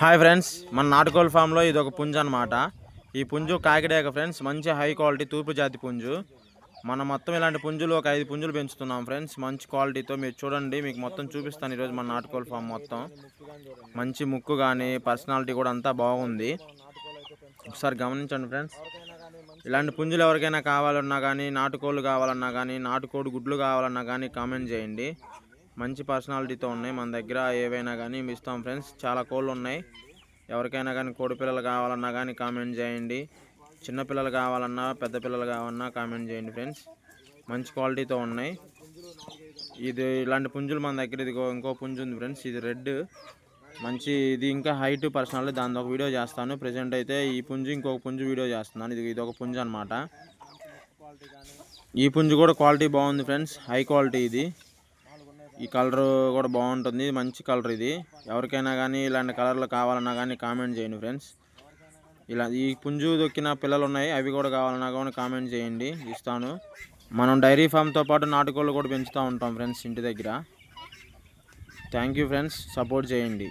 Hi friends మన నాటుకోళ్ళ ఫామ్లో ఇది ఒక పుంజు అనమాట ఈ పుంజు కాకిడేక ఫ్రెండ్స్ మంచి హై క్వాలిటీ తూర్పు జాతి పుంజు. మనం మొత్తం ఇలాంటి పుంజులు ఒక ఐదు పుంజులు పెంచుతున్నాం ఫ్రెండ్స్ మంచి క్వాలిటీతో మీరు చూడండి మీకు మొత్తం చూపిస్తాను ఈరోజు మన నాటుకోళ్ళ ఫామ్ మొత్తం. మంచి ముక్కు కానీ పర్సనాలిటీ కూడా అంతా బాగుంది. ఒకసారి గమనించండి ఫ్రెండ్స్ ఇలాంటి పుంజులు ఎవరికైనా కావాలన్నా కానీ నాటుకోళ్ళు కావాలన్నా కానీ నాటుకోడి గుడ్లు కావాలన్నా కానీ కామెంట్ చేయండి. మంచి పర్సనాలిటీతో ఉన్నాయి. మన దగ్గర ఏవైనా కానీ ఇస్తాం ఫ్రెండ్స్. చాలా కోళ్ళు ఉన్నాయి. ఎవరికైనా కానీ కోడి పిల్లలు కావాలన్నా కానీ కామెంట్ చేయండి. చిన్నపిల్లలు కావాలన్నా పెద్ద పిల్లలు కావాలన్నా కామెంట్ చేయండి ఫ్రెండ్స్. మంచి క్వాలిటీతో ఉన్నాయి. ఇది ఇలాంటి పుంజులు మన దగ్గర ఇది ఇంకో పుంజు ఉంది ఫ్రెండ్స్. ఇది రెడ్. మంచి ఇది ఇంకా హైట్ పర్సనల్ దాని ఒక వీడియో చేస్తాను. ప్రజెంట్ అయితే ఈ పుంజు ఇంకొక పుంజు వీడియో చేస్తున్నాను. ఇది ఇది ఒక పుంజు అనమాట ఈ పుంజు కూడా క్వాలిటీ బాగుంది ఫ్రెండ్స్. హై క్వాలిటీ ఇది. ఈ కలర్ కూడా బాగుంటుంది. మంచి కలర్ ఇది. ఎవరికైనా కానీ ఇలాంటి కలర్లు కావాలన్నా కానీ కామెంట్ చేయండి ఫ్రెండ్స్. ఇలా ఈ పుంజు దొక్కిన పిల్లలు ఉన్నాయి. అవి కూడా కావాలన్నా కానీ కామెంట్ చేయండి. ఇస్తాను. మనం డైరీ ఫామ్తో పాటు నాటుకోళ్ళు కూడా పెంచుతూ ఉంటాం ఫ్రెండ్స్ ఇంటి దగ్గర. Thank you friends. సపోర్ట్ చేయండి.